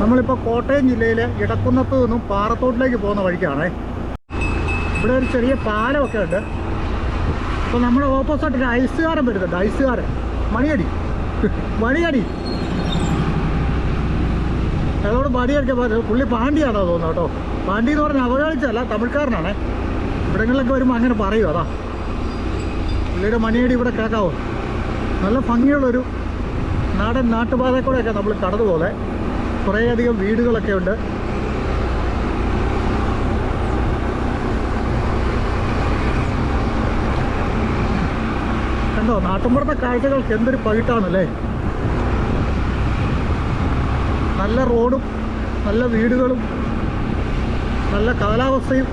നമ്മളിപ്പോൾ കോട്ടയം ജില്ലയിലെ ഇടക്കുന്നത്ത് നിന്നും പാറത്തോട്ടിലേക്ക് പോകുന്ന വഴിക്കാണേ. ഇവിടെ ഒരു ചെറിയ പാലമൊക്കെ ഉണ്ട്. അപ്പോൾ നമ്മുടെ ഓപ്പോസിറ്റ് ഒരു ഐസുകാരൻ വരുന്നുണ്ട് ഐസുകാരൻ. മണിയടി. മണിയടി. അതോട് മടിയടിക്കാൻ പറഞ്ഞു പുള്ളി പാണ്ടിയാണോ തോന്നുന്നു കേട്ടോ. പാണ്ടി എന്ന് പറഞ്ഞാൽ അവഗണിച്ചല്ല തമിഴ്ക്കാരനാണേ. ഇവിടങ്ങളിലൊക്കെ വരുമ്പോൾ അങ്ങനെ പറയും അതാ. പുള്ളിയുടെ മണിയടി ഇവിടെ കേൾക്കാവോ? നല്ല ഭംഗിയുള്ളൊരു നാടൻ നാട്ടുപാതയിൽ കൂടെയൊക്കെ നമ്മൾ കടന്നു പോലെ കുറേയധികം വീടുകളൊക്കെ ഉണ്ട്. കണ്ടോ നാട്ടുമ്പുറത്തെ കാഴ്ചകൾക്ക് എന്തൊരു പകിട്ടാണല്ലേ നല്ല റോഡും നല്ല വീടുകളും നല്ല കാലാവസ്ഥയും.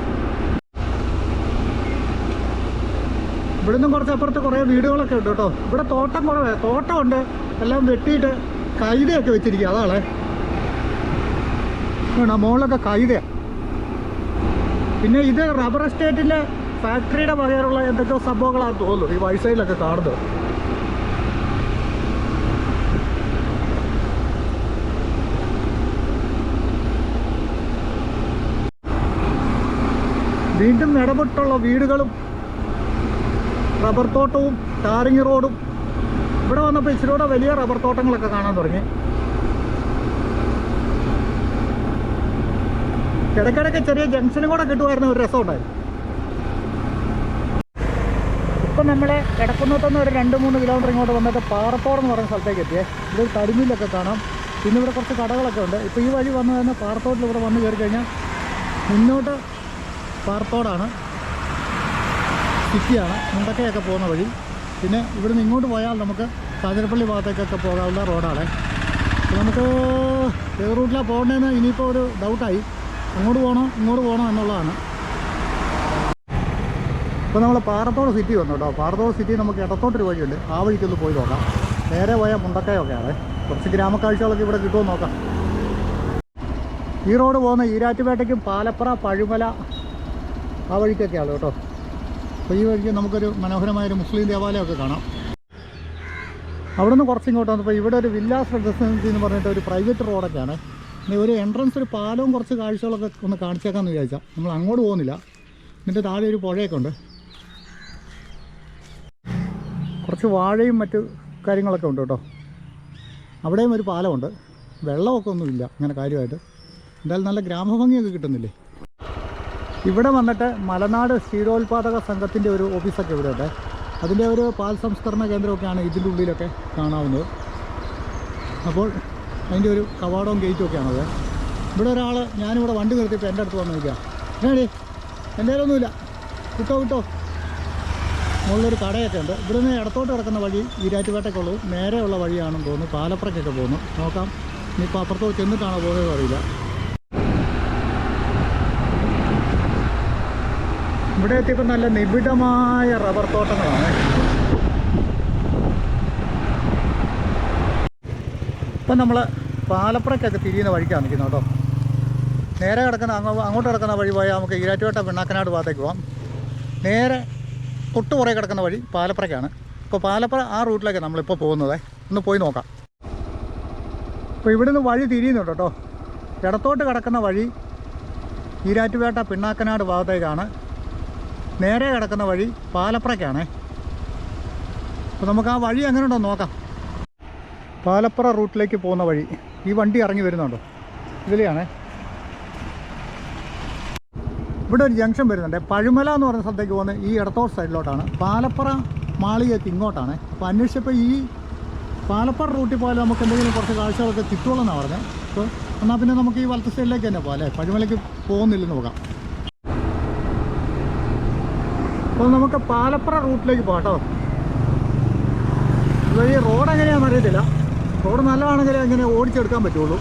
ഇവിടുന്ന് കുറച്ച് അപ്പുറത്ത് കുറേ വീടുകളൊക്കെ ഉണ്ട് കേട്ടോ. ഇവിടെ തോട്ടം കുറവേ. തോട്ടമുണ്ട് എല്ലാം വെട്ടിയിട്ട് കൈതയൊക്കെ വെച്ചിരിക്കുക അതാളെ വേണം മുകളിലൊക്കെ കൈതയാണ് പിന്നെ ഇത് റബ്ബർ എസ്റ്റേറ്റിലെ ഫാക്ടറിയുടെ വകയിലുള്ള എന്തൊക്കെയോ സംഭവങ്ങളാണ് തോന്നുന്നു. ഈ വൈസൈലൊക്കെ കാണുന്നത്. വീണ്ടും ഇടപെട്ടുള്ള വീടുകളും റബ്ബർ തോട്ടവും ടാറിങ് റോഡും. ഇവിടെ വന്നപ്പോൾ ഇച്ചിരൂടെ വലിയ റബ്ബർ തോട്ടങ്ങളൊക്കെ കാണാൻ തുടങ്ങി. ഇടയ്ക്കിടയ്ക്ക് ചെറിയ ജംഗ്ഷനും കൂടെ കിട്ടുമായിരുന്ന ഒരു രസമുണ്ടായിരുന്നു ഇപ്പം നമ്മൾ കിടക്കുന്നത്തുനിന്ന് ഒരു രണ്ട് മൂന്ന് കിലോമീറ്റർ ഇങ്ങോട്ട് വന്നിട്ട് പാറത്തോട് എന്ന് പറയുന്ന സ്ഥലത്തേക്ക് എത്തിയേ. ഇത് ഒരു കാണാം. പിന്നെ ഇവിടെ കുറച്ച് കടകളൊക്കെ ഉണ്ട്. ഇപ്പോൾ ഈ വഴി വന്നു തന്നെ പാറത്തോട്ടിൽ ഇവിടെ വന്ന് കയറി കഴിഞ്ഞാൽ മുന്നോട്ട് പാറത്തോടാണ് സിറ്റിയാണ് മുണ്ടക്കയൊക്കെ പോകുന്ന വഴി. പിന്നെ ഇവിടുന്ന് ഇങ്ങോട്ട് പോയാൽ നമുക്ക് കാഞ്ഞിരപ്പള്ളി ഭാഗത്തേക്കൊക്കെ പോകാവുന്ന റോഡാണ് നമുക്ക് ഏത് റൂട്ടിലാണ് പോകേണ്ടതെന്ന് ഇനിയിപ്പോൾ ഒരു ഡൗട്ടായി അങ്ങോട്ട് പോകണോ ഇങ്ങോട്ട് പോകണോ എന്നുള്ളതാണ്. ഇപ്പോൾ നമ്മൾ പാറത്തോട് സിറ്റി വന്നു കേട്ടോ. പാറത്തോട് സിറ്റി നമുക്ക് ഇടത്തോട്ടൊരു വഴിയുണ്ട്. ആ വഴിക്കൊന്ന് പോയി നോക്കാം. നേരെ പോയാൽ മുണ്ടക്കയൊക്കെയാണ്. കുറച്ച് ഗ്രാമക്കാഴ്ചകളൊക്കെ ഇവിടെ കിട്ടുമോ നോക്കാം. ഈ റോഡ് പോകുന്ന ഈരാറ്റുപേട്ടയ്ക്കും പാലപ്പുറ പഴുമല ആ വഴിക്കൊക്കെയാണ് കേട്ടോ. അപ്പോൾ ഈ വഴിക്ക് നമുക്കൊരു മനോഹരമായൊരു മുസ്ലിം ദേവാലയമൊക്കെ കാണാം. അവിടെ നിന്ന് കുറച്ച് ഇങ്ങോട്ട് വന്നപ്പോൾ ഇവിടെ ഒരു വില്ലാസ് റെസിഡൻസി എന്ന് പറഞ്ഞിട്ട് ഒരു പ്രൈവറ്റ് റോഡൊക്കെയാണ് ഒരു എൻട്രൻസ് ഒരു പാലവും കുറച്ച് കാഴ്ചകളൊക്കെ ഒന്ന് കാണിച്ചേക്കാന്ന് വിചാരിച്ചാൽ നമ്മൾ അങ്ങോട്ട് പോകുന്നില്ല. ഇതിന്റെ താഴെ ഒരു പുഴയൊക്കെ ഉണ്ട്. കുറച്ച് വാഴയും മറ്റ് കാര്യങ്ങളൊക്കെ ഉണ്ട് കേട്ടോ. അവിടെയും ഒരു പാലമുണ്ട്. വെള്ളമൊക്കെ ഒന്നുമില്ല അങ്ങനെ കാര്യമായിട്ട്. എന്തായാലും നല്ല ഗ്രാമഭംഗിയൊക്കെ കിട്ടുന്നില്ലേ? ഇവിടെ വന്നിട്ട് മലനാട് ക്ഷീരോത്പാദക സംഘത്തിന്റെ ഒരു ഓഫീസൊക്കെ ഇവിടെ ഉണ്ട്. അതിന്റെ ഒരു പാൽ സംസ്കരണ കേന്ദ്രമൊക്കെയാണ് ഇതിന്റെ ഉള്ളിലൊക്കെ കാണാവുന്നത്. അപ്പോൾ അതിന്റെ ഒരു കവാടവും ഗേറ്റും ഒക്കെയാണത് ഇവിടെ ഒരാൾ ഞാനിവിടെ വണ്ടി നിർത്തിയപ്പോൾ എന്റെ അടുത്ത് വന്ന് നിൽക്കുക എന്നാടി? എന്റെ കയ്യിലൊന്നുമില്ല. കിട്ടോ കിട്ടോ മുകളിലൊരു കടയൊക്കെ ഉണ്ട്. ഇവിടുന്ന് ഇടത്തോട്ട് കിടക്കുന്ന വഴി ഈരാറ്റുപേട്ടയ്ക്കുള്ളൂ നേരെയുള്ള വഴിയാണെന്ന് തോന്നുന്നു. പാലപ്പുറക്കൊക്കെ പോകുന്നു. നോക്കാം. ഇനിയിപ്പോൾ അപ്പുറത്തോട്ട് ചെന്നിട്ടാണോ പോകുന്നത് അറിയില്ല. ഇവിടെ എത്തിയപ്പോൾ നല്ല നിബിഡമായ റബ്ബർ തോട്ടങ്ങളാണ്. ഇപ്പം നമ്മൾ പാലപ്പുറയ്ക്കൊക്കെ തിരിയുന്ന വഴിക്കാണ് നിൽക്കുന്നത് കേട്ടോ. നേരെ കിടക്കുന്ന അങ്ങോ അങ്ങോട്ട് കിടക്കുന്ന വഴി പോയാൽ നമുക്ക് ഈരാറ്റുപേട്ട പിണ്ണാക്കനാട് ഭാഗത്തേക്ക് പോകാം നേരെ തൊട്ട് പുറകെ കിടക്കുന്ന വഴി പാലപ്പുറയ്ക്കാണ് ഇപ്പോൾ പാലപ്പുറ ആ റൂട്ടിലേക്ക് നമ്മളിപ്പോൾ പോകുന്നത്. ഒന്ന് പോയി നോക്കാം. അപ്പോൾ ഇവിടുന്ന് വഴി തിരിയുന്നുണ്ട് കേട്ടോ. ഇടത്തോട്ട് കിടക്കുന്ന വഴി ഈരാറ്റുപേട്ട പിണ്ണാക്കനാട് ഭാഗത്തേക്കാണ്. നേരെ കിടക്കുന്ന വഴി പാലപ്പുറയ്ക്കാണേ അപ്പോൾ നമുക്ക് ആ വഴി എങ്ങനെയുണ്ടോ നോക്കാം. പാലപ്പുറ റൂട്ടിലേക്ക് പോകുന്ന വഴി ഈ വണ്ടി ഇറങ്ങി വരുന്നുണ്ടോ? ഇതിലെയാണേ. ഇവിടെ ഒരു ജംഗ്ഷൻ വരുന്നുണ്ട്. പഴുമല എന്ന് പറഞ്ഞ സ്ഥലത്തേക്ക് പോകുന്നത് ഈ ഇടത്തോട്ട് സൈഡിലോട്ടാണ്. പാലപ്പുറ മാളികയ്ക്ക് ഇങ്ങോട്ടാണ്. അപ്പോൾ അന്വേഷിച്ചപ്പോൾ ഈ പാലപ്പുറ റൂട്ടിൽ പോയാലും നമുക്ക് എന്തെങ്കിലും കുറച്ച് കാഴ്ചകളൊക്കെ കിട്ടുള്ളൂ എന്നാണ് പറഞ്ഞത് അപ്പോൾ എന്നാൽ പിന്നെ നമുക്ക് ഈ വലത്ത് സൈഡിലേക്ക് തന്നെ പോകാം അല്ലേ? പഴുമലയ്ക്ക് പോകുന്നില്ലെന്ന് നോക്കാം. അപ്പോൾ നമുക്ക് പാലപ്പുറ റൂട്ടിലേക്ക് പോകാം കേട്ടോ. ഈ റോഡ് എങ്ങനെയാണെന്ന് അറിയത്തില്ല. റോഡ് നല്ലതാണെങ്കിൽ അങ്ങനെ ഓടിച്ചെടുക്കാൻ പറ്റുള്ളൂ.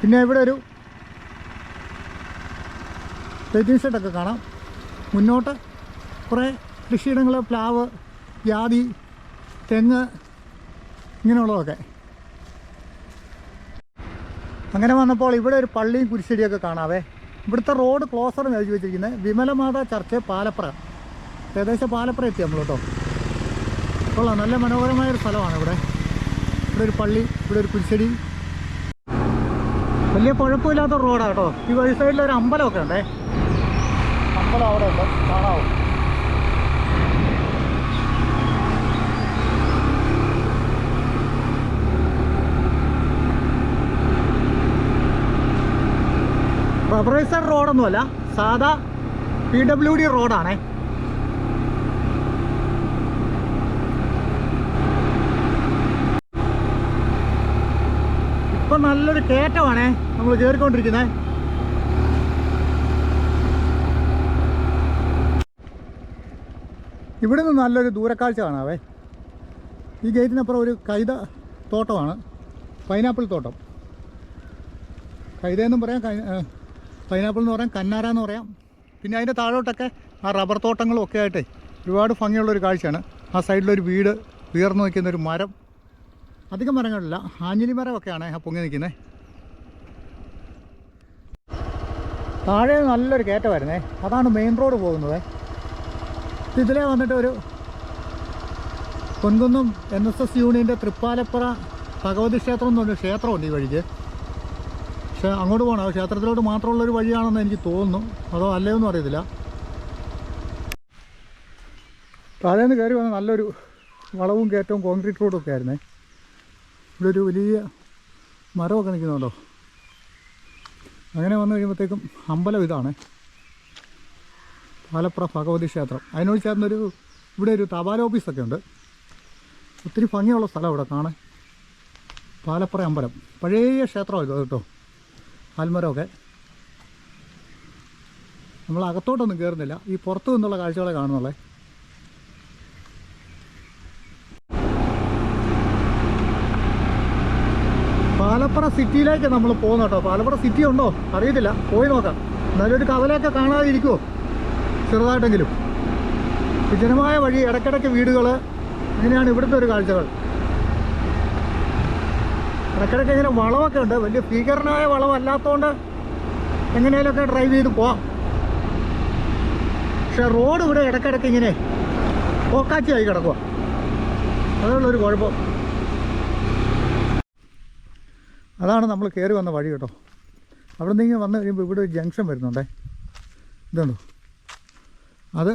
പിന്നെ ഇവിടെ ഒരു ലൈറ്റിംഗ് സെറ്റൊക്കെ കാണാം. മുന്നോട്ട് കുറേ കൃഷിയിടങ്ങൾ പ്ലാവ് ജാതി തെങ്ങ് ഇങ്ങനെയുള്ളതൊക്കെ. അങ്ങനെ വന്നപ്പോൾ ഇവിടെ ഒരു പള്ളിയും കുരിശടിയൊക്കെ കാണാവേ. ഇവിടുത്തെ റോഡ് ക്ലോസർ എഴുതി വെച്ചിരിക്കുന്നത് വിമലമാത ചർച്ച് പാലപ്ര ഏകദേശം പാലപ്പുറ എത്തി നമ്മൾ കേട്ടോ. കൊള്ളാം. നല്ല മനോഹരമായ ഒരു സ്ഥലമാണ് ഇവിടെ. ഇവിടെ ഒരു പള്ളി ഇവിടെ ഒരു കുരിശടി. വലിയ കുഴപ്പമില്ലാത്ത റോഡാണ് കേട്ടോ. ഈ വഴി സൈഡിൽ ഒരു അമ്പലമൊക്കെ ഉണ്ടേ. അമ്പലം അവിടെ ഉണ്ട്. കാണാവും. റബ്ബറൈസർ റോഡൊന്നുമല്ല സാധാ പി ഡബ്ല്യു ഡി റോഡാണേ നല്ലൊരു കയറ്റമാണേ നമ്മൾ കയറിക്കൊണ്ടിരിക്കുന്നത് ഇവിടെ നിന്ന് നല്ലൊരു ദൂരക്കാഴ്ച കാണാവേ. ഈ ഗേറ്റിനപ്പുറം ഒരു കൈത തോട്ടമാണ്. പൈനാപ്പിൾ തോട്ടം. കൈതയെന്നും പറയാം കൈ- പൈനാപ്പിൾ എന്ന് പറയാം കന്നാര എന്ന് പറയാം. പിന്നെ അതിന്റെ താഴോട്ടൊക്കെ ആ റബ്ബർ തോട്ടങ്ങളും ഒക്കെ ആയിട്ടേ ഒരുപാട് ഭംഗിയുള്ളൊരു കാഴ്ചയാണ്. ആ സൈഡിലൊരു വീട് ഉയർന്നു നിൽക്കുന്ന ഒരു മരം. അധികം മരങ്ങളില്ല. ആഞ്ഞിലി മരമൊക്കെയാണ് പൊങ്ങി നിൽക്കുന്നത് താഴെ നല്ലൊരു കയറ്റമായിരുന്നേ അതാണ് മെയിൻ റോഡ് പോകുന്നത്. ഇതിലേ വന്നിട്ട് ഒരു പൊൻകുന്നം എൻ എസ് എസ് യൂണിയന്റെ തൃപ്പാലപ്പുറ ഭഗവതി ക്ഷേത്രം എന്ന് പറഞ്ഞ ക്ഷേത്രമുണ്ട് ഈ വഴിക്ക്. പക്ഷേ അങ്ങോട്ട് പോകണം. ക്ഷേത്രത്തിലോട്ട് മാത്രമുള്ളൊരു വഴിയാണെന്ന് എനിക്ക് തോന്നുന്നു. അതോ അല്ലയോന്നും അറിയത്തില്ല. താഴേന്ന് കയറി വന്ന നല്ലൊരു വളവും കയറ്റവും കോൺക്രീറ്റ് റോഡും ഒക്കെ ആയിരുന്നേ. ഇവിടെ ഒരു വലിയ മരമൊക്കെ നിൽക്കുന്നുണ്ടോ? അങ്ങനെ വന്നു കഴിയുമ്പോഴത്തേക്കും അമ്പലം ഇതാണ്. പാലപ്പുറ ഭഗവതി ക്ഷേത്രം. അതിനോട് ചേർന്നൊരു ഇവിടെ ഒരു തപാൽ ഓഫീസൊക്കെ ഉണ്ട്. ഒത്തിരി ഭംഗിയുള്ള സ്ഥലം ഇവിടെ കാണാൻ. പാലപ്പുറ അമ്പലം. പഴയ ക്ഷേത്രമാണ് കേട്ടോ. ആൽമരമൊക്കെ. നമ്മൾ അകത്തോട്ടൊന്നും കയറുന്നില്ല. ഈ പുറത്തു നിന്നുള്ള കാഴ്ചകളെ കാണുന്നുള്ളേ. പാലപ്പുറ സിറ്റിയിലേക്ക് നമ്മൾ പോകുന്നു കേട്ടോ. പാലപ്പുറ സിറ്റി ഉണ്ടോ? അറിയത്തില്ല. പോയി നോക്കാം. എന്നാലും ഒരു കവലയൊക്കെ കാണാതിരിക്കുമോ ചെറുതായിട്ടെങ്കിലും. വിജനമായ വഴി ഇടയ്ക്കിടയ്ക്ക് വീടുകൾ ഇങ്ങനെയാണ് ഇവിടുത്തെ ഒരു കാഴ്ചകൾ. ഇടയ്ക്കിടയ്ക്ക് ഇങ്ങനെ വളവൊക്കെ ഉണ്ട്. വലിയ ഭീകരനായ വളവല്ലാത്തതുകൊണ്ട് എങ്ങനെയൊക്കെ ഡ്രൈവ് ചെയ്ത് പോവാം. പക്ഷെ റോഡ് ഇവിടെ ഇടയ്ക്കിടയ്ക്ക് ഇങ്ങനെ പോക്കാച്ചിയായി കിടക്കുക അതുള്ളൊരു കുഴപ്പം. അതാണ് നമ്മൾ കയറി വന്ന വഴി കേട്ടോ. അവിടെ നിന്ന് വന്നു കഴിയുമ്പോൾ ഇവിടെ ഒരു ജംഗ്ഷൻ വരുന്നുണ്ടേ. ഇതുണ്ടോ? അത്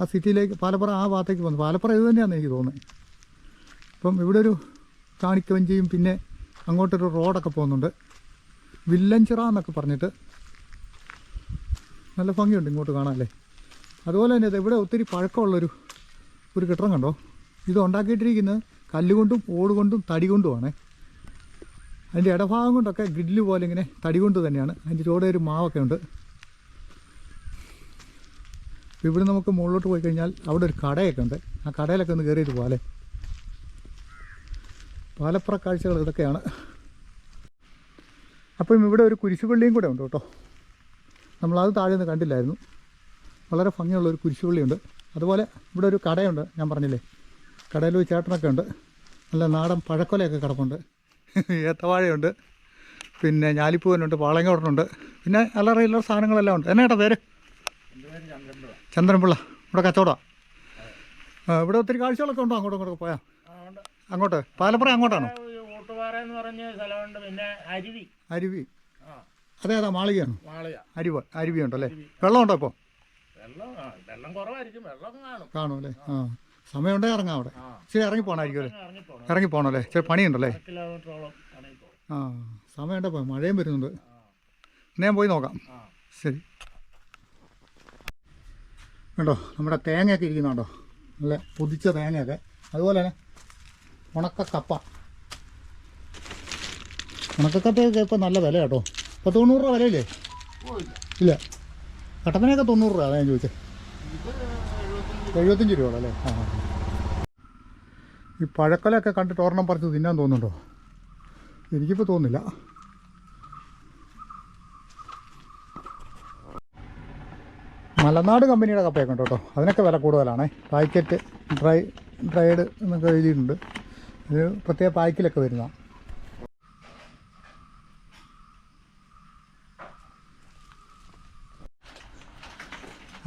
ആ സിറ്റിയിലേക്ക് പാലപ്പുറ ആ ഭാഗത്തേക്ക് വന്നു. പാലപ്പുറ ഇത് തന്നെയാണെന്ന് എനിക്ക് തോന്നുന്നത് ഇപ്പം ഇവിടെ ഒരു കാണിക്കവഞ്ചിയും പിന്നെ അങ്ങോട്ടൊരു റോഡൊക്കെ പോകുന്നുണ്ട്. വില്ലഞ്ചിറ എന്നൊക്കെ പറഞ്ഞിട്ട് നല്ല ഭംഗിയുണ്ട് ഇങ്ങോട്ട് കാണാനല്ലേ. അതുപോലെ തന്നെ ഇവിടെ ഒത്തിരി പഴക്കമുള്ളൊരു ഒരു കെട്ടിടം കണ്ടോ? ഇത് ഉണ്ടാക്കിയിട്ടിരിക്കുന്നത് കല്ലുകൊണ്ടും ഓട് കൊണ്ടും തടി കൊണ്ടുമാണ് അതിന്റെ ഇടഭാഗം കൊണ്ടൊക്കെ ഗ്രില്ല് പോലെ ഇങ്ങനെ തടി കൊണ്ട് തന്നെയാണ്. അതിന്റെ ചുവടെ ഒരു മാവൊക്കെ ഉണ്ട്. ഇവിടെ നമുക്ക് മുകളിലോട്ട് പോയി കഴിഞ്ഞാൽ അവിടെ ഒരു കടയൊക്കെ ഉണ്ട്. ആ കടയിലൊക്കെ ഒന്ന് കയറിയിട്ട് പോലെ പാലപ്പുറ കാഴ്ചകൾ ഇതൊക്കെയാണ്. അപ്പം ഇവിടെ ഒരു കുരിശുപള്ളിയും കൂടെ ഉണ്ട് കേട്ടോ. നമ്മളത് താഴെ നിന്ന് കണ്ടില്ലായിരുന്നു. വളരെ ഭംഗിയുള്ള ഒരു കുരിശുപള്ളിയുണ്ട്. അതുപോലെ ഇവിടെ ഒരു കടയുണ്ട് ഞാൻ പറഞ്ഞില്ലേ? കടയിൽ ഒരു ചേട്ടനൊക്കെ ഉണ്ട്. നല്ല നാടൻ പഴക്കൊലയൊക്കെ കിടപ്പുണ്ട്. ഏത്തവാഴയുണ്ട്. പിന്നെ ഞാലിപ്പൂവനുണ്ട് പാളങ്ങോടനുണ്ട് പിന്നെ അല്ലറ ഇല്ലറ സാധനങ്ങളെല്ലാം ഉണ്ട്. എന്നാ ഏട്ടാ പേര്? ചന്ദ്രൻപിള്ള. ഇവിടെ കച്ചവടമാണ് ഇവിടെ ഒത്തിരി കാഴ്ചകളൊക്കെ ഉണ്ടോ? അങ്ങോട്ടും ഇങ്ങോട്ടൊക്കെ പോയാ? അങ്ങോട്ട്? പാലപ്പുറ അങ്ങോട്ടാണോ? അരുവി. അതെ അതാ മാളികയാണ്. മാളിക. അരുവ അരുവി ഉണ്ടല്ലേ? വെള്ളമുണ്ടോ ഇപ്പോൾ വെള്ളം കുറവായിരിക്കും. വെള്ളം കാണും. കാണും അല്ലേ? ആ. സമയമുണ്ടെങ്കിൽ ഇറങ്ങാം അവിടെ. ഇച്ചിരി ഇറങ്ങി പോകണമായിരിക്കും അല്ലേ? ഇറങ്ങി പോകണം അല്ലേ? ഇച്ചിരി പണിയുണ്ടല്ലേ? ആ സമയം പോയി? മഴയും വരുന്നുണ്ട്. ഇന്ന് ഞാൻ പോയി നോക്കാം. ശരി. കണ്ടോ നമ്മുടെ തേങ്ങയൊക്കെ ഇരിക്കുന്നുണ്ടോ നല്ല പൊതിച്ച തേങ്ങയൊക്കെ. അതുപോലെ തന്നെ ഉണക്ക കപ്പ ഉണക്കക്കപ്പയൊക്കെ ഇപ്പോൾ നല്ല വില കേട്ടോ. ഇപ്പോൾ തൊണ്ണൂറ് രൂപ വിലയില്ലേ? ഇല്ല. കട്ടപ്പനയൊക്കെ തൊണ്ണൂറ് രൂപ അതാ ഞാൻ ചോദിച്ചത് എഴുപത്തഞ്ച്. രൂപ അല്ലേ ആ ആ. ഈ പഴക്കലൊക്കെ കണ്ടിട്ട് ഒരെണ്ണം പറിച്ച് തിന്നാൻ തോന്നുന്നുണ്ടോ? എനിക്കിപ്പോൾ തോന്നില്ല മലനാട് കമ്പനിയുടെ കപ്പയൊക്കെ ഉണ്ട് കേട്ടോ അതിനൊക്കെ വില കൂടുതലാണേ. പാക്കറ്റ് ഡ്രൈ ഡ്രൈഡ് എന്നൊക്കെ എഴുതിയിട്ടുണ്ട്. ഇത് പ്രത്യേക പാക്കിലൊക്കെ വരുന്ന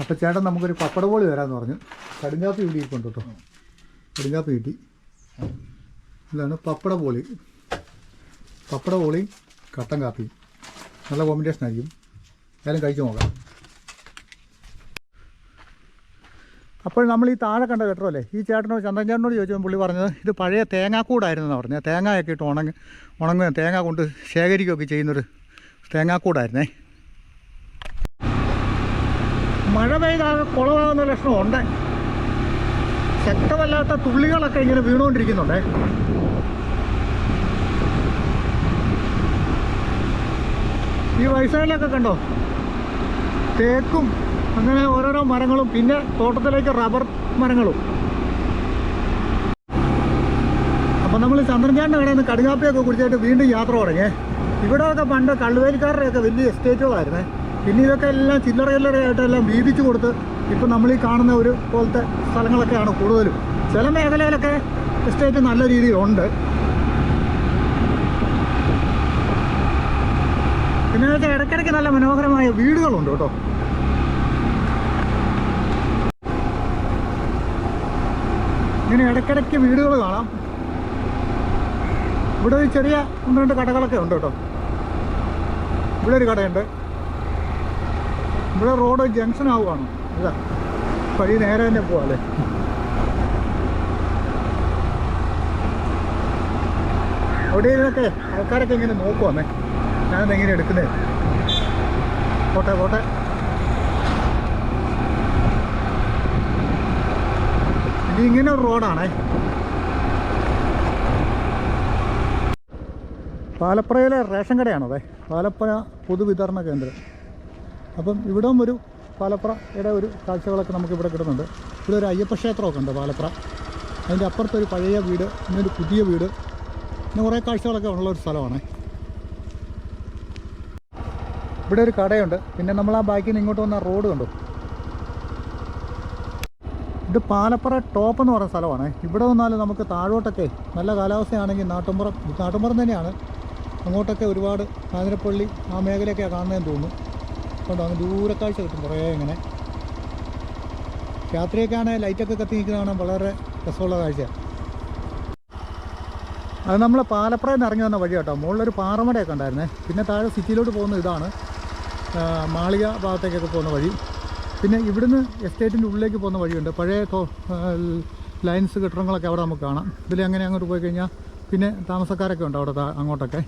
അപ്പോൾ ചേട്ടൻ നമുക്കൊരു പപ്പടപോളി തരാമെന്ന് പറഞ്ഞു. കടുങ്കാപ്പി ഇവിടെ ഇരിപ്പുണ്ട് കേട്ടോ കടുങ്കാപ്പി കിട്ടി. ഇതാണ് പപ്പട പോളി. പപ്പട പോളി കട്ടൻ കാപ്പി. നല്ല കോമ്പിനേഷൻ ആയിരിക്കും. ഏതായാലും കഴിച്ചു നോക്കാം. അപ്പോൾ നമ്മൾ ഈ താഴെ കണ്ട കെട്ടോ അല്ലേ? ഈ ചേട്ടനോ ചന്ദ്രൻ ചേട്ടനോട് ചോദിച്ചപ്പോൾ പുള്ളി പറഞ്ഞത് ഇത് പഴയ തേങ്ങാക്കൂടായിരുന്നു പറഞ്ഞത്. തേങ്ങയൊക്കെ ഇട്ട് ഉണങ്ങി ഉണങ്ങുക തേങ്ങ കൊണ്ട് ശേഖരിക്കുകയൊക്കെ ചെയ്യുന്നൊരു തേങ്ങാക്കൂടായിരുന്നേ. മഴ പെയ്താൽ കുളമാകുന്ന ലക്ഷണമുണ്ട്. ശക്തമല്ലാത്ത തുള്ളികളൊക്കെ ഇങ്ങനെ വീണുകൊണ്ടിരിക്കുന്നുണ്ടേ. ഈ വയസ്സായാലൊക്കെ കണ്ടോ? തേക്കും അങ്ങനെ ഓരോരോ മരങ്ങളും പിന്നെ തോട്ടത്തിലേക്ക് റബ്ബർ മരങ്ങളും. അപ്പം നമ്മൾ ചന്ദ്രൻചാണ്ടിന്റെ കടയിൽ നിന്ന് കടുകാപ്പിയൊക്കെ കുടിച്ചിട്ട് വീണ്ടും യാത്ര തുടങ്ങിയേ ഇവിടെയൊക്കെ പണ്ട് കള്ളുവേലിക്കാരുടെയൊക്കെ വലിയ എസ്റ്റേറ്റുകളായിരുന്നേ. പിന്നെ ഇതൊക്കെ എല്ലാം ചില്ലറ ചില്ലറയായിട്ടെല്ലാം വീതിച്ചു കൊടുത്ത് ഇപ്പം നമ്മൾ ഈ കാണുന്ന ഒരു പോലത്തെ സ്ഥലങ്ങളൊക്കെയാണ് കൂടുതലും. ചില മേഖലയിലൊക്കെ എസ്റ്റേറ്റ് നല്ല രീതിയിലുണ്ട്. പിന്നെ ഇടയ്ക്കിടയ്ക്ക് നല്ല മനോഹരമായ വീടുകളുണ്ട് കേട്ടോ. ഇങ്ങനെ ഇടയ്ക്കിടയ്ക്ക് വീടുകൾ കാണാം. ഇവിടെ ഒരു ചെറിയ ഒന്ന് രണ്ട് കടകളൊക്കെ ഉണ്ട് കേട്ടോ. ഇവിടെ ഒരു കടയുണ്ട്. ഇവിടെ റോഡ് ജംഗ്ഷൻ ആവുകയാണ്. ഇതാ വഴി നേരെ തന്നെ പോവാല്ലേ? അവിടെ ഇരുന്നൊക്കെ ആൾക്കാരൊക്കെ ഇങ്ങനെ നോക്കുവാന്നേ. ഞാനത് എങ്ങനെ എടുക്കുന്നേ? പോട്ടെ പോട്ടെ. ഇത് ഇങ്ങനെ ഒരു റോഡാണേ. പാലപ്പുഴയിലെ റേഷൻ കടയാണതേ പാലപ്പുഴ പൊതുവിതരണ കേന്ദ്രം. അപ്പം ഇവിടം ഒരു പാലപ്പുഴയുടെ ഒരു കാഴ്ചകളൊക്കെ നമുക്കിവിടെ കിട്ടുന്നുണ്ട്. ഇവിടെ ഒരു അയ്യപ്പ ക്ഷേത്രമൊക്കെ ഉണ്ട് പാലപ്പുറ അതിന്റെ അപ്പുറത്തൊരു പഴയ വീട് പിന്നെ ഒരു പുതിയ വീട്. പിന്നെ കുറേ കാഴ്ചകളൊക്കെ ഉള്ള ഒരു സ്ഥലമാണ്. ഇവിടെ ഒരു കടയുണ്ട്. പിന്നെ നമ്മൾ ആ ബാക്കിൽ നിന്ന് ഇങ്ങോട്ട് വന്ന റോഡ് കണ്ടു. ഇത് പാലപ്പുറ ടോപ്പ് എന്ന് പറയുന്ന സ്ഥലമാണ്. ഇവിടെ വന്നാലും നമുക്ക് താഴോട്ടൊക്കെ നല്ല കാലാവസ്ഥയാണെങ്കിൽ നാട്ടുമ്പുറം നാട്ടുമ്പുറം തന്നെയാണ്. അങ്ങോട്ടൊക്കെ ഒരുപാട് കാഞ്ഞിരപ്പള്ളി ആ മേഖലയൊക്കെ കാണുന്നതെന്ന് തോന്നുന്നു. കണ്ടോ? അങ്ങ് ദൂരക്കാഴ്ച കിട്ടും കുറേ ഇങ്ങനെ. രാത്രിയൊക്കെ ആണെങ്കിൽ ലൈറ്റൊക്കെ കത്തി നിൽക്കുന്ന കാണാൻ വളരെ രസമുള്ള കാഴ്ച. അത് നമ്മൾ പാലപ്പുറയിൽ നിന്ന് ഇറങ്ങി വന്ന വഴി കേട്ടോ. മുകളിലൊരു പാറമടയൊക്കെ ഉണ്ടായിരുന്നേ. പിന്നെ താഴെ സിറ്റിയിലോട്ട് പോകുന്ന ഇതാണ് മാളിക ഭാഗത്തേക്കൊക്കെ പോകുന്ന വഴി. പിന്നെ ഇവിടുന്ന് എസ്റ്റേറ്റിന്റെ ഉള്ളിലേക്ക് പോകുന്ന വഴിയുണ്ട്. പഴയ ലൈൻസ് കെട്ടിടങ്ങളൊക്കെ അവിടെ നമുക്ക് കാണാം. ഇതിൽ അങ്ങനെ അങ്ങോട്ട് പോയി കഴിഞ്ഞാൽ പിന്നെ താമസക്കാരൊക്കെ ഉണ്ട് അവിടെ അങ്ങോട്ടൊക്കെ.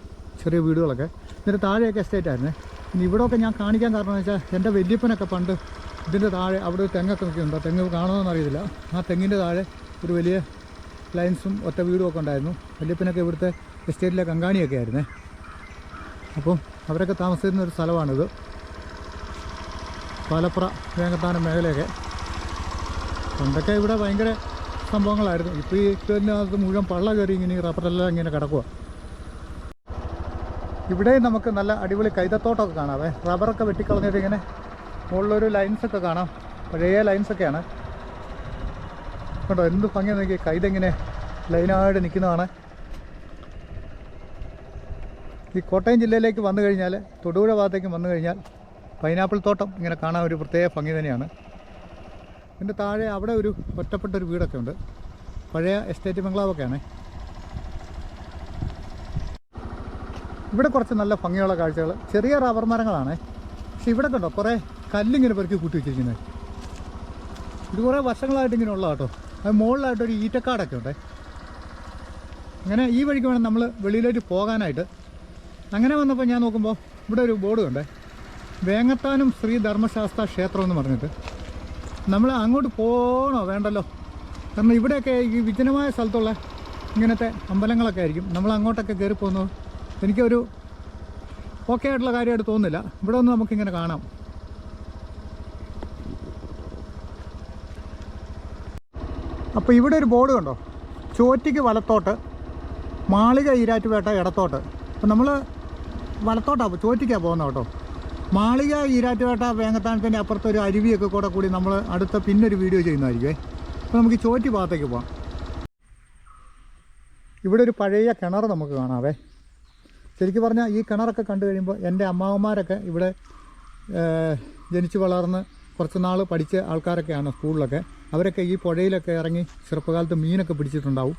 ചെറിയ വീടുകളൊക്കെ. ഇതിന്റെ താഴെയൊക്കെ എസ്റ്റേറ്റ് ആയിരുന്നേ. പിന്നെ ഇവിടെയൊക്കെ ഞാൻ കാണിക്കാൻ കാരണം എന്ന് വെച്ചാൽ എന്റെ വല്യപ്പനൊക്കെ പണ്ട് ഇതിന്റെ താഴെ അവിടെ ഒരു തെങ്ങൊക്കെ നിൽക്കുന്നുണ്ട്. തെങ്ങ് കാണുമെന്ന് അറിയില്ല ആ തെങ്ങിന്റെ താഴെ ഒരു വലിയ ലൈൻസും ഒറ്റ വീടും ഒക്കെ ഉണ്ടായിരുന്നു. വല്യപ്പനൊക്കെ ഇവിടുത്തെ എസ്റ്റേറ്റിലെ കങ്കാണിയൊക്കെ ആയിരുന്നേ. അപ്പം അവരൊക്കെ താമസിക്കുന്ന ഒരു സ്ഥലമാണിത്. പാലപ്പുറ വേങ്ങത്താനം മേഖലയൊക്കെ. പണ്ടൊക്കെ ഇവിടെ ഭയങ്കര സംഭവങ്ങളായിരുന്നു. ഇപ്പോൾ ഈ ഇതിനകത്ത് മുഴുവൻ പള്ള കയറി ഇങ്ങനെ റബ്ബറെല്ലാം ഇങ്ങനെ കിടക്കുക ഇവിടെ നമുക്ക് നല്ല അടിപൊളി കൈതത്തോട്ടമൊക്കെ കാണാവേ റബ്ബറൊക്കെ വെട്ടിക്കളഞ്ഞിട്ട് ഇങ്ങനെ മുകളിലൊരു ലൈൻസൊക്കെ കാണാം. പഴയ ലൈൻസൊക്കെയാണ്. കണ്ടോ എന്ത് ഭംഗി നോക്കി കൈതെങ്ങനെ ലൈനായിട്ട് നിൽക്കുന്നതാണ്. ഈ കോട്ടയം ജില്ലയിലേക്ക് വന്നു കഴിഞ്ഞാൽ തൊടുപുഴ ഭാഗത്തേക്ക് വന്നു കഴിഞ്ഞാൽ പൈനാപ്പിൾ തോട്ടം ഇങ്ങനെ കാണാൻ ഒരു പ്രത്യേക ഭംഗി തന്നെയാണ്. ഇതിന്റെ താഴെ അവിടെ ഒരു ഒറ്റപ്പെട്ട ഒരു വീടൊക്കെ ഉണ്ട്. പഴയ എസ്റ്റേറ്റ് ബംഗ്ലാവൊക്കെയാണ്. ഇവിടെ കുറച്ച് നല്ല ഭംഗിയുള്ള കാഴ്ചകൾ. ചെറിയ റബ്ബർ മരങ്ങളാണ് പക്ഷെ ഇവിടെ കണ്ടോ കുറേ കല്ലിങ്ങനെ പെറുക്കി കൂട്ടി വെച്ചിരിക്കുന്നത് ഇത് കുറേ വർഷങ്ങളായിട്ട് ഇങ്ങനെ ഉള്ള കേട്ടോ അത് മുകളിലായിട്ടൊരു ഈറ്റക്കാടൊക്കെ ഉണ്ട്. അങ്ങനെ ഈ വഴിക്ക് വേണം നമ്മൾ വെളിയിലേക്ക് പോകാനായിട്ട്. അങ്ങനെ വന്നപ്പോൾ ഞാൻ നോക്കുമ്പോൾ ഇവിടെ ഒരു ബോർഡ് കണ്ടേ. വേങ്ങത്താനും ശ്രീ ധർമ്മശാസ്ത്ര ക്ഷേത്രം എന്ന് പറഞ്ഞിട്ട്. നമ്മൾ അങ്ങോട്ട് പോകണോ വേണ്ടല്ലോ? കാരണം ഇവിടെയൊക്കെ ഈ വിജനമായ സ്ഥലത്തുള്ള ഇങ്ങനത്തെ അമ്പലങ്ങളൊക്കെ ആയിരിക്കും. നമ്മൾ അങ്ങോട്ടൊക്കെ കയറി പോകുന്നത് എനിക്കൊരു ഓക്കെ ആയിട്ടുള്ള കാര്യമായിട്ട് തോന്നുന്നില്ല. ഇവിടെ ഒന്ന് നമുക്കിങ്ങനെ കാണാം. അപ്പോൾ ഇവിടെ ഒരു ബോർഡ് കണ്ടോ? ചോറ്റിക്ക് വലത്തോട്ട് മാളിക ഈരാറ്റുപേട്ട ഇടത്തോട്ട്. അപ്പം നമ്മൾ വലത്തോട്ടാണ് ചോറ്റിക്കാണ് പോകുന്നത് കേട്ടോ. മാളിക ഈരാറ്റുപേട്ട വേങ്ങത്താനത്തിന്റെ അപ്പുറത്ത് ഒരു അരുവിയൊക്കെ കൂടെ കൂടി നമ്മൾ അടുത്ത പിന്നൊരു വീഡിയോ ചെയ്യുന്നതായിരിക്കുമേ അപ്പോൾ നമുക്ക് ചോറ്റി ഭാഗത്തേക്ക് പോകാം ഇവിടെ ഒരു പഴയ കിണർ നമുക്ക് കാണാവേ. ശരിക്കും പറഞ്ഞാൽ ഈ കിണറൊക്കെ കണ്ടു കഴിയുമ്പോൾ എന്റെ അമ്മാവന്മാരൊക്കെ ഇവിടെ ജനിച്ചു വളർന്ന് കുറച്ച് നാൾ പഠിച്ച ആൾക്കാരൊക്കെയാണ് സ്കൂളിലൊക്കെ. അവരൊക്കെ ഈ പുഴയിലൊക്കെ ഇറങ്ങി ചെറുപ്പകാലത്ത് മീനൊക്കെ പിടിച്ചിട്ടുണ്ടാവും.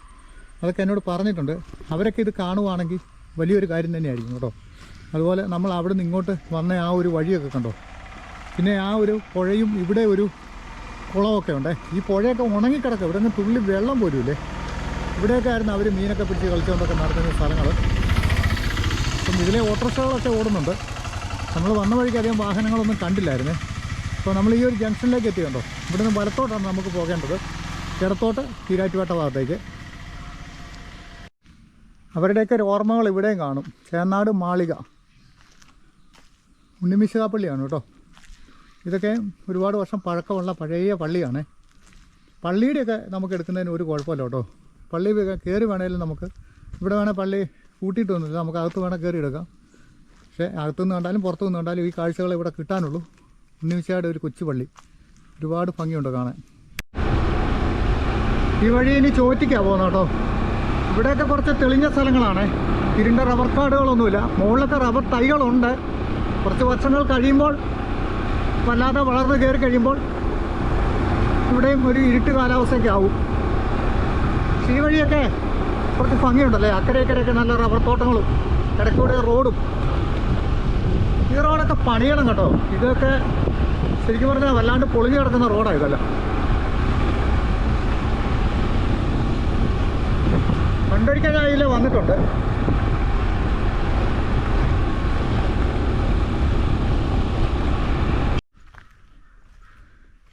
അതൊക്കെ എന്നോട് പറഞ്ഞിട്ടുണ്ട്. അവരൊക്കെ ഇത് കാണുവാണെങ്കിൽ വലിയൊരു കാര്യം തന്നെയായിരിക്കും കേട്ടോ. അതുപോലെ നമ്മൾ അവിടെ നിന്ന് ഇങ്ങോട്ട് വന്ന ആ ഒരു വഴിയൊക്കെ കണ്ടോ? പിന്നെ ആ ഒരു പുഴയും ഇവിടെ ഒരു കുളമൊക്കെ ഉണ്ട്. ഈ പുഴയൊക്കെ ഉണങ്ങിക്കിടക്കുക ഇവിടെ നിന്ന് തുള്ളി വെള്ളം പോരുമില്ലേ ഇവിടെയൊക്കെ ആയിരുന്നു അവർ മീനൊക്കെ പിടിച്ച് കളിച്ചുകൊണ്ടൊക്കെ നടത്തുന്ന സ്ഥലങ്ങൾ അപ്പം ഇതിലെ ഓട്ടോറിക്ഷകളൊക്കെ ഓടുന്നുണ്ട്. നമ്മൾ വന്ന വഴിക്ക് അധികം വാഹനങ്ങളൊന്നും കണ്ടില്ലായിരുന്നു. അപ്പോൾ നമ്മൾ ഈ ഒരു ജംഗ്ഷനിലേക്ക് എത്തിയുണ്ടോ ഇവിടെ നിന്ന് വലത്തോട്ടാണ് നമുക്ക് പോകേണ്ടത്. ഇടത്തോട്ട് തീരാറ്റുവേട്ട ഭാഗത്തേക്ക്. അവരുടെയൊക്കെ ഒരു ഓർമ്മകൾ ഇവിടെയും കാണും. ചേന്നാട് മാളിക. ഉണ്ണിമിശുകാപ്പള്ളിയാണ് കേട്ടോ. ഇതൊക്കെ ഒരുപാട് വർഷം പഴക്കമുള്ള പഴയ പള്ളിയാണ്. പള്ളിയുടെയൊക്കെ നമുക്ക് എടുക്കുന്നതിന് ഒരു കുഴപ്പമില്ല കേട്ടോ. പള്ളി കയറി വേണമെങ്കിലും നമുക്ക്. ഇവിടെ വേണേൽ പള്ളി കൂട്ടിയിട്ടൊന്നുമില്ല നമുക്ക് അകത്ത് വേണം കയറി എടുക്കാം. പക്ഷേ അകത്തുനിന്ന് കണ്ടാലും പുറത്തുനിന്ന് കണ്ടാലും ഈ കാഴ്ചകൾ ഇവിടെ കിട്ടാനുള്ളൂ. ഉണ്ണിമിശയുടെ ഒരു കൊച്ചു പള്ളി ഒരുപാട് ഭംഗിയുണ്ട് കാണാൻ. ഈ വഴി ഇനി ചോറ്റിക്കാണ് പോകുന്നത് കേട്ടോ. ഇവിടെയൊക്കെ കുറച്ച് തെളിഞ്ഞ സ്ഥലങ്ങളാണ്. ഇരുണ്ട റബ്ബർ കാടുകളൊന്നുമില്ല. മുകളിലൊക്കെ റബ്ബർ തൈകളുണ്ട്. കുറച്ച് വർഷങ്ങൾ കഴിയുമ്പോൾ വല്ലാതെ വളർന്ന് കയറി കഴിയുമ്പോൾ ഇവിടെയും ഒരു ഇരുട്ട് കാലാവസ്ഥയൊക്കെ ആവും. ഈ വഴിയൊക്കെ കുറച്ച് ഭംഗിയുണ്ടല്ലേ? അക്കരെ അക്കരെയൊക്കെ നല്ല റബ്ബർ തോട്ടങ്ങളും. ഇടയ്ക്കൂടെ റോഡും. ഈ റോഡൊക്കെ പണിയണം കേട്ടോ. ഇതൊക്കെ ശരിക്കും പറഞ്ഞാൽ വല്ലാണ്ട് പൊളിഞ്ഞു കിടക്കുന്ന റോഡാണ് ഇതല്ല. പണ്ടൊരിക്കൽ ഞാൻ വന്നിട്ടുണ്ട്.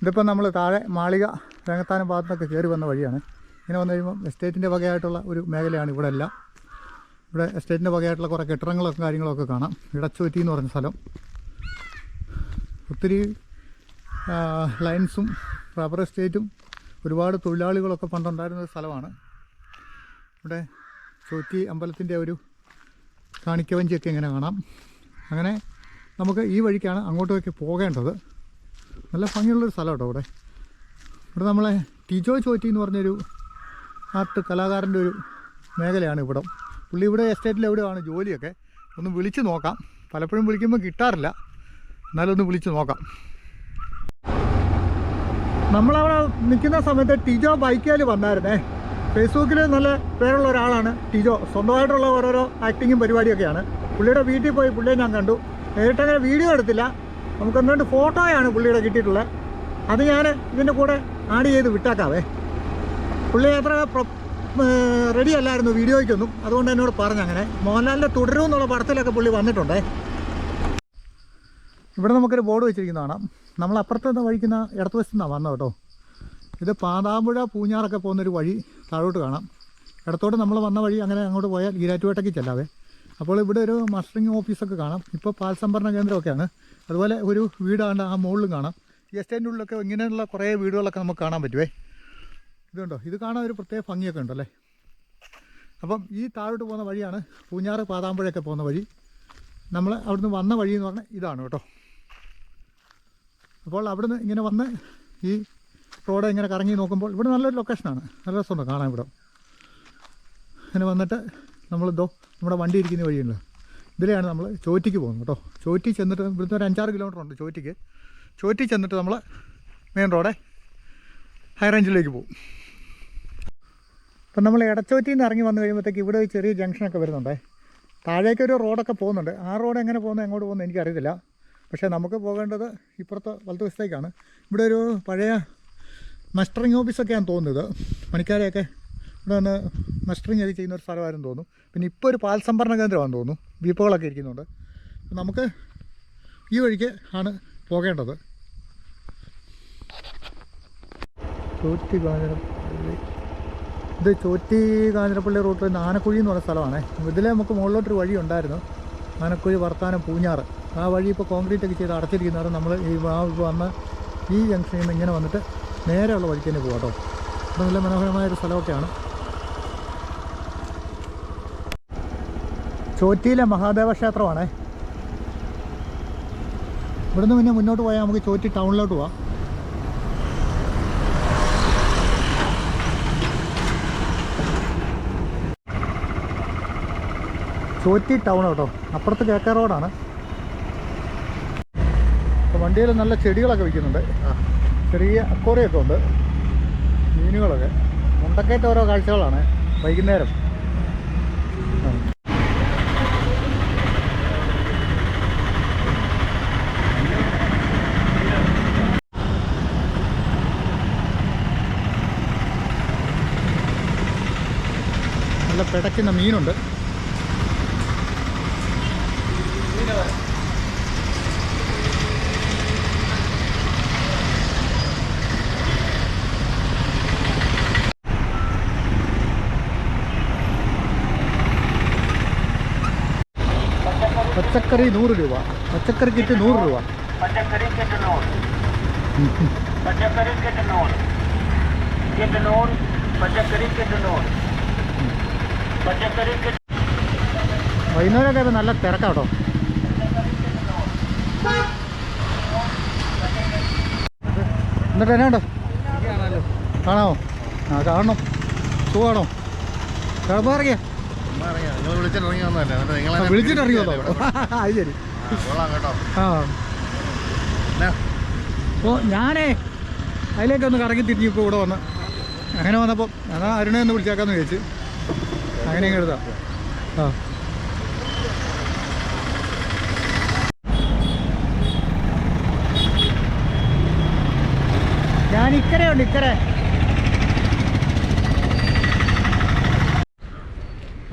ഇതിപ്പോൾ നമ്മൾ താഴെ മാളിക രംഗത്താനം ഭാഗത്തൊക്കെ കയറി വന്ന വഴിയാണ്. ഇങ്ങനെ വന്നു കഴിയുമ്പം എസ്റ്റേറ്റിന്റെ വകയായിട്ടുള്ള ഒരു മേഖലയാണ് ഇവിടെ എല്ലാം. ഇവിടെ എസ്റ്റേറ്റിന്റെ വകയായിട്ടുള്ള കുറേ കെട്ടിടങ്ങളൊക്കെ കാര്യങ്ങളൊക്കെ കാണാം. ഇടച്ചുവറ്റി എന്ന് പറഞ്ഞ സ്ഥലം. ഒത്തിരി ലൈൻസും റബ്ബർ എസ്റ്റേറ്റും ഒരുപാട് തൊഴിലാളികളൊക്കെ പണ്ടുണ്ടായിരുന്ന ഒരു സ്ഥലമാണ്. ഇവിടെ ചോറ്റി അമ്പലത്തിന്റെ ഒരു കാണിക്കവഞ്ചിയൊക്കെ ഇങ്ങനെ കാണാം. അങ്ങനെ നമുക്ക് ഈ വഴിക്കാണ് അങ്ങോട്ടേക്ക് പോകേണ്ടത്. നല്ല ഭംഗിയുള്ളൊരു സ്ഥലം കേട്ടോ ഇവിടെ. ഇവിടെ നമ്മളെ ടിജോ ചോറ്റി എന്ന് പറഞ്ഞൊരു ആർട്ട് കലാകാരന്റെ ഒരു മേഖലയാണ് ഇവിടം. പുള്ളി ഇവിടെ എസ്റ്റേറ്റിൽ എവിടെയാണ് ജോലിയൊക്കെ? ഒന്ന് വിളിച്ച് നോക്കാം. പലപ്പോഴും വിളിക്കുമ്പോൾ കിട്ടാറില്ല. എന്നാലും ഒന്ന് വിളിച്ച് നോക്കാം. നമ്മളവിടെ നിൽക്കുന്ന സമയത്ത് ടിജോ ബൈക്കേൽ വന്നായിരുന്നേ. ഫേസ്ബുക്കിൽ നല്ല പേരുള്ള ഒരാളാണ് ടിജോ. സ്വന്തമായിട്ടുള്ള ഓരോരോ ആക്ടിങ്ങും പരിപാടിയൊക്കെയാണ്. പുള്ളിയുടെ വീട്ടിൽ പോയി പുള്ളിയെ ഞാൻ കണ്ടു. നേരിട്ടങ്ങനെ വീഡിയോ എടുത്തില്ല. നമുക്ക് എന്തുകൊണ്ട് ഫോട്ടോയാണ് പുള്ളിയുടെ കിട്ടിയിട്ടുള്ളത്. അത് ഞാൻ ഇതിന്റെ കൂടെ ആഡ് ചെയ്ത് വിട്ടാക്കാവേ. പുള്ളി അത്ര റെഡി അല്ലായിരുന്നു വീഡിയോയ്ക്കൊന്നും. അതുകൊണ്ട് എന്നോട് പറഞ്ഞു പറഞ്ഞങ്ങനെ മോഹൻലാലിന്റെ തുടരും എന്നുള്ള പടത്തിലൊക്കെ പുള്ളി വന്നിട്ടുണ്ടേ. ഇവിടെ നമുക്കൊരു ബോർഡ് വെച്ചിരിക്കുന്ന കാണാം. നമ്മൾ അപ്പുറത്ത് നിന്ന് വഴിക്കുന്ന ഇടത്തുവശത്തു നിന്നാണ് വന്നത് കേട്ടോ. ഇത് പാതാമ്പുഴ പൂഞ്ഞാറൊക്കെ പോകുന്നൊരു വഴി താഴോട്ട് കാണാം. ഇടത്തോട്ട് നമ്മൾ വന്ന വഴി അങ്ങനെ അങ്ങോട്ട് പോയാൽ ഈരാറ്റുപേട്ടയ്ക്ക് ചെല്ലാവേ. അപ്പോൾ ഇവിടെ ഒരു മസ്റ്ററിങ് ഓഫീസൊക്കെ കാണാം. ഇപ്പോൾ പാൽ സംഭരണ കേന്ദ്രമൊക്കെയാണ്. അതുപോലെ ഒരു വീടാണ്ട് ആ മുകളിലും കാണാം. ഈ എസ്റ്റേറ്റിന്റെ ഉള്ളിലൊക്കെ ഇങ്ങനെയുള്ള കുറേ വീടുകളൊക്കെ നമുക്ക് കാണാൻ പറ്റുമേ ഇതുണ്ടോ? ഇത് കാണാൻ ഒരു പ്രത്യേക ഭംഗിയൊക്കെ ഉണ്ടല്ലേ അപ്പം ഈ താഴോട്ട് പോകുന്ന വഴിയാണ് പൂഞ്ഞാറ് പാതാമ്പുഴയൊക്കെ പോകുന്ന വഴി. നമ്മൾ അവിടുന്ന് വന്ന വഴി എന്ന് പറഞ്ഞാൽ ഇതാണ് കേട്ടോ. അപ്പോൾ അവിടുന്ന് ഇങ്ങനെ വന്ന് ഈ റോഡ് ഇങ്ങനെ കറങ്ങി നോക്കുമ്പോൾ ഇവിടെ നല്ലൊരു ലൊക്കേഷനാണ് നല്ല രസമുണ്ട് കാണാൻ ഇവിടെ. ഇങ്ങനെ വന്നിട്ട് നമ്മളിതോ നമ്മുടെ വണ്ടി ഇരിക്കുന്ന വഴിയുണ്ട്. ഇതിലെയാണ് നമ്മൾ ചോറ്റിക്ക് പോകുന്നത് കേട്ടോ. ചോറ്റി ചെന്നിട്ട് ഇവിടുന്ന് ഒരു അഞ്ചാറ് കിലോമീറ്റർ ഉണ്ട് ചോറ്റിക്ക്. ചോറ്റി ചെന്നിട്ട് നമ്മൾ മെയിൻ റോഡെ ഹൈ റേഞ്ചിലേക്ക് പോകും. അപ്പം നമ്മൾ ഇടച്ചോറ്റിയിൽ നിന്ന് ഇറങ്ങി വന്നു കഴിയുമ്പോഴത്തേക്ക് ഇവിടെ ഒരു ചെറിയ ജംഗ്ഷനൊക്കെ വരുന്നുണ്ടേ. താഴേക്ക് ഒരു റോഡൊക്കെ പോകുന്നുണ്ട്. ആ റോഡ് എങ്ങനെ പോകുന്നത് എങ്ങോട്ട് പോകുന്നത് എനിക്കറിയത്തില്ല. പക്ഷേ നമുക്ക് പോകേണ്ടത് ഇപ്പുറത്തെ വലതുവശത്തേക്കാണ്. ഇവിടെ ഒരു പഴയ മസ്റ്ററിങ് ഓഫീസൊക്കെയാണ് തോന്നുന്നത്. പണിക്കാരെയൊക്കെ ഇവിടെ വന്ന് മസ്റ്ററിങ് ഒക്കെ ചെയ്യുന്ന ഒരു സ്ഥലമായിരുന്നു തോന്നുന്നു. പിന്നെ ഇപ്പോൾ ഒരു പാൽ സംഭരണ കേന്ദ്രമാണെന്ന് തോന്നുന്നു. വീപ്പുകളൊക്കെ ഇരിക്കുന്നുണ്ട്. നമുക്ക് ഈ വഴിക്ക് ആണ് പോകേണ്ടത്. കാഞ്ഞിരപ്പള്ളി ഇത് ചോറ്റി കാഞ്ഞിരപ്പള്ളി റൂട്ടിൽ നിന്ന് ആനക്കുഴി എന്ന് പറഞ്ഞ സ്ഥലമാണ്. ഇതിലെ നമുക്ക് മുകളിലോട്ടൊരു വഴി ഉണ്ടായിരുന്നു. ആനക്കുഴി വർത്താനം പൂഞ്ഞാറ്. ആ വഴി ഇപ്പോൾ കോൺക്രീറ്റ് ഒക്കെ ചെയ്ത് അടച്ചിരിക്കുന്നവരെ നമ്മൾ ഈ ആ വന്ന് ഈ ജംഗ്ഷനിൽ നിന്ന് ഇങ്ങനെ വന്നിട്ട് നേരെയുള്ള വഴിക്ക് തന്നെ പോകാം കേട്ടോ അപ്പോൾ നല്ല മനോഹരമായൊരു സ്ഥലമൊക്കെയാണ്. ചോറ്റിയിലെ മഹാദേവ ക്ഷേത്രമാണേ. ഇവിടുന്ന് പിന്നെ മുന്നോട്ട് പോയാൽ നമുക്ക് ചോറ്റി ടൗണിലോട്ട് പോവാം. ചോറ്റി ടൗൺ കേട്ടോ അപ്പുറത്ത് കേക്ക റോഡാണ്. അപ്പോൾ വണ്ടിയിൽ നല്ല ചെടികളൊക്കെ വിൽക്കുന്നുണ്ട്. ചെറിയ അക്കോറിയൊക്കെ ഉണ്ട്. മീനുകളൊക്കെ. മുണ്ടക്കേറ്റ ഓരോ കാഴ്ചകളാണ് വൈകുന്നേരം. നല്ല പിടയ്ക്കുന്ന മീനുണ്ട്. പച്ചക്കറി നൂറ് രൂപ. പച്ചക്കറി കിറ്റ് നൂറ് രൂപ. പച്ചക്കറി കിറ്റ് പച്ചക്കറി കിറ്റ് കിറ്റ് പച്ചക്കറി കിറ്റ് പച്ചക്കറി കിറ്റ് വൈകുന്നേരമൊക്കെ ഇപ്പം നല്ല തിരക്കാട്ടോ എന്നിട്ട് എന്നാണ്ട് കാണാമോ? ആ കാണണം. സുഖമാണോ? കിടപ്പ് നിങ്ങൾ വിളിച്ചിട്ട് ഇറങ്ങിയോ പിടിച്ചില്ലേ അത് ശരി. ആ, ഞാനേ അതിലേക്കൊന്ന് കറങ്ങി തിരിഞ്ഞ് ഇപ്പോൾ ഇവിടെ വന്ന്. അങ്ങനെ വന്നപ്പോൾ ഞാൻ അരുണെ ഒന്ന് വിളിച്ചേക്കാന്ന് ചോദിച്ചു അങ്ങനെ എടുത്താ ആ. ഞാൻ ഇക്കരെ ഉണ്ട് ഇക്കരെ.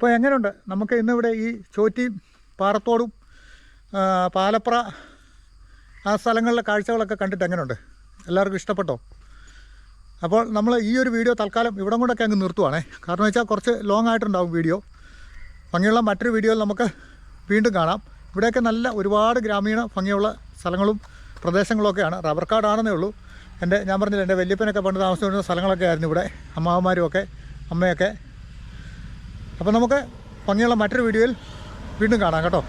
അപ്പോൾ എങ്ങനെയുണ്ട്? നമുക്ക് ഇന്നിവിടെ ഈ ചോറ്റിയും പാറത്തോടും പാലപ്ര ആ സ്ഥലങ്ങളിലെ കാഴ്ചകളൊക്കെ കണ്ടിട്ട് എങ്ങനെയുണ്ട്? എല്ലാവർക്കും ഇഷ്ടപ്പെട്ടോ? അപ്പോൾ നമ്മൾ ഈ ഒരു വീഡിയോ തൽക്കാലം ഇവിടം കൂടെയൊക്കെ അങ്ങ് നിർത്തുവാണേ. കാരണം വെച്ചാൽ കുറച്ച് ലോങ് ആയിട്ടുണ്ടാവും വീഡിയോ. ഭംഗിയുള്ള മറ്റൊരു വീഡിയോയിൽ നമുക്ക് വീണ്ടും കാണാം. ഇവിടെയൊക്കെ നല്ല ഒരുപാട് ഗ്രാമീണ ഭംഗിയുള്ള സ്ഥലങ്ങളും പ്രദേശങ്ങളൊക്കെയാണ്. റബ്ബർ കാടാണെന്നേ ഉള്ളൂ. എന്റെ ഞാൻ പറഞ്ഞില്ല എന്റെ വല്യപ്പനൊക്കെ പണ്ട് താമസിച്ചിരുന്ന സ്ഥലങ്ങളൊക്കെ ആയിരുന്നു ഇവിടെ. അമ്മാവന്മാരും ഒക്കെ അമ്മയൊക്കെ. അപ്പോൾ നമുക്ക് ഭംഗിയുള്ള മറ്റൊരു വീഡിയോയിൽ വീണ്ടും കാണാം കേട്ടോ.